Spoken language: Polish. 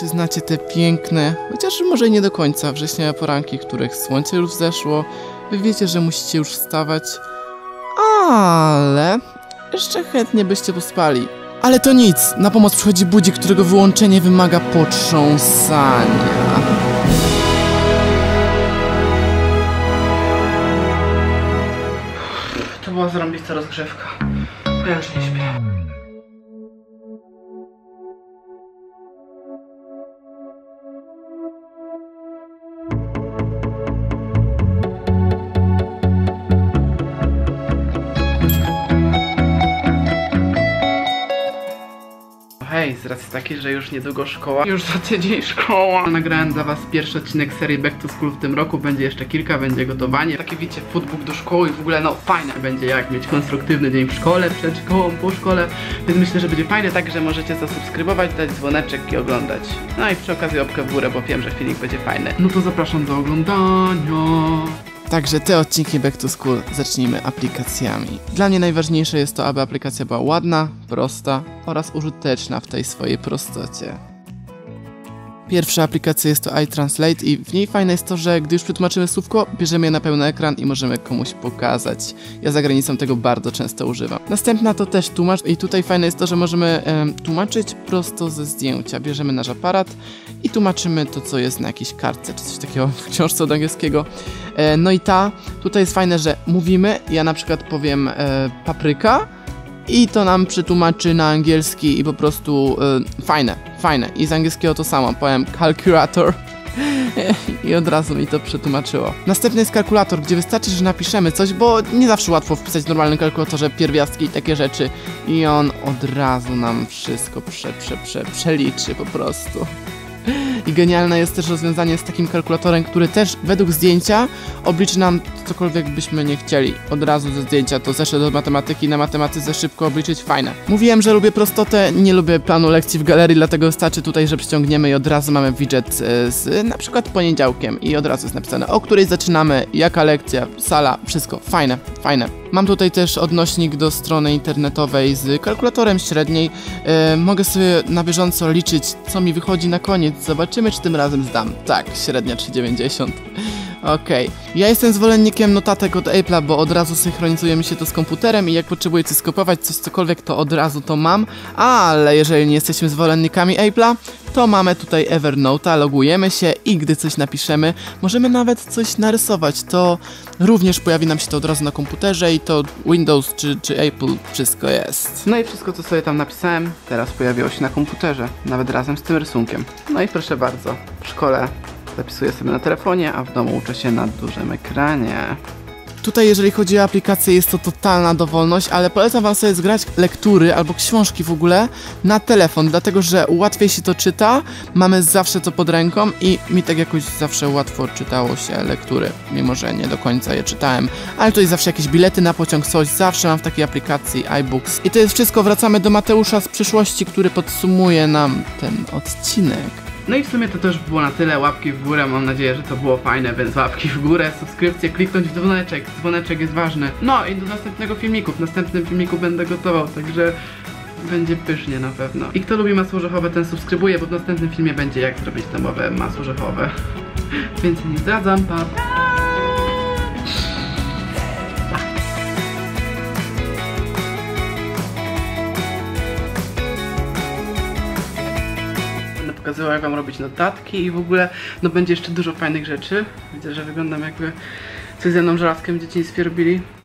Czy znacie te piękne, chociaż może nie do końca, wrześniowe poranki, których słońce już wzeszło, wy wiecie, że musicie już wstawać, ale jeszcze chętnie byście pospali. Ale to nic, na pomoc przychodzi budzik, którego wyłączenie wymaga potrząsania. To była zarąbista rozgrzewka. Ja już nie śpię. Hej, z racji takiej, że już niedługo szkoła, już za tydzień szkoła. Nagrałem dla was pierwszy odcinek serii Back to School w tym roku, będzie jeszcze kilka, będzie gotowanie. Takie wiecie, footbook do szkoły i w ogóle no fajne będzie jak mieć konstruktywny dzień w szkole, przed szkołą, po szkole, więc myślę, że będzie fajne, także możecie zasubskrybować, dać dzwoneczek i oglądać. No i przy okazji łapkę w górę, bo wiem, że filmik będzie fajny. No to zapraszam do oglądania. Także te odcinki Back to School zacznijmy aplikacjami. Dla mnie najważniejsze jest to, aby aplikacja była ładna, prosta oraz użyteczna w tej swojej prostocie. Pierwsza aplikacja jest to iTranslate i w niej fajne jest to, że gdy już przetłumaczymy słówko, bierzemy je na pełny ekran i możemy komuś pokazać. Ja za granicą tego bardzo często używam. Następna to też tłumacz i tutaj fajne jest to, że możemy em, tłumaczyć prosto ze zdjęcia. Bierzemy nasz aparat i tłumaczymy to, co jest na jakiejś kartce, czy coś takiego w książce od angielskiego. E, no i ta, tutaj jest fajne, że mówimy, ja na przykład powiem e, papryka, i to nam przetłumaczy na angielski i po prostu y, fajne, fajne. I z angielskiego to samo, powiem calculator i od razu mi to przetłumaczyło. Następny jest kalkulator, gdzie wystarczy, że napiszemy coś, bo nie zawsze łatwo wpisać w normalnym kalkulatorze pierwiastki i takie rzeczy i on od razu nam wszystko prze, prze, prze, przeliczy po prostu. I genialne jest też rozwiązanie z takim kalkulatorem, który też według zdjęcia obliczy nam cokolwiek byśmy nie chcieli. Od razu ze zdjęcia to zeszedł do matematyki, na matematyce szybko obliczyć, fajne. Mówiłem, że lubię prostotę, nie lubię planu lekcji w galerii, dlatego wystarczy tutaj, że przyciągniemy i od razu mamy widget e, z na przykład poniedziałkiem i od razu jest napisane, o której zaczynamy, jaka lekcja, sala, wszystko. Fajne, fajne. Mam tutaj też odnośnik do strony internetowej z kalkulatorem średniej. E, mogę sobie na bieżąco liczyć, co mi wychodzi na koniec. Zobaczymy, czy tym razem zdam. Tak, średnia 3,90. Okej. Ja jestem zwolennikiem notatek od Apple'a, bo od razu synchronizuje mi się to z komputerem i jak potrzebuję coś skopiować, coś cokolwiek, to od razu to mam. Ale jeżeli nie jesteśmy zwolennikami Apple'a, to mamy tutaj Evernote'a, logujemy się i gdy coś napiszemy, możemy nawet coś narysować. To również pojawi nam się to od razu na komputerze i to Windows czy, czy Apple wszystko jest. No i wszystko, co sobie tam napisałem, teraz pojawiło się na komputerze, nawet razem z tym rysunkiem. No i proszę bardzo, w szkole zapisuję sobie na telefonie, a w domu uczę się na dużym ekranie. Tutaj, jeżeli chodzi o aplikację, jest to totalna dowolność, ale polecam Wam sobie zgrać lektury albo książki w ogóle na telefon, dlatego że łatwiej się to czyta, mamy zawsze to pod ręką i mi tak jakoś zawsze łatwo czytało się lektury, mimo że nie do końca je czytałem. Ale tutaj zawsze jakieś bilety na pociąg, coś, zawsze mam w takiej aplikacji iBooks. I to jest wszystko, wracamy do Mateusza z przyszłości, który podsumuje nam ten odcinek. No i w sumie to też było na tyle. Łapki w górę, mam nadzieję, że to było fajne, więc łapki w górę, subskrypcję, kliknąć w dzwoneczek. Dzwoneczek jest ważny. No i do następnego filmiku. W następnym filmiku będę gotował, także będzie pysznie na pewno. I kto lubi masło orzechowe, ten subskrybuje, bo w następnym filmie będzie jak zrobić domowe masło orzechowe. Więc nie zdradzam, pa! Pokazywał jak wam robić notatki i w ogóle no będzie jeszcze dużo fajnych rzeczy. Widzę, że wyglądam jakby coś ze mną żelazkiem w dzieciństwie robili.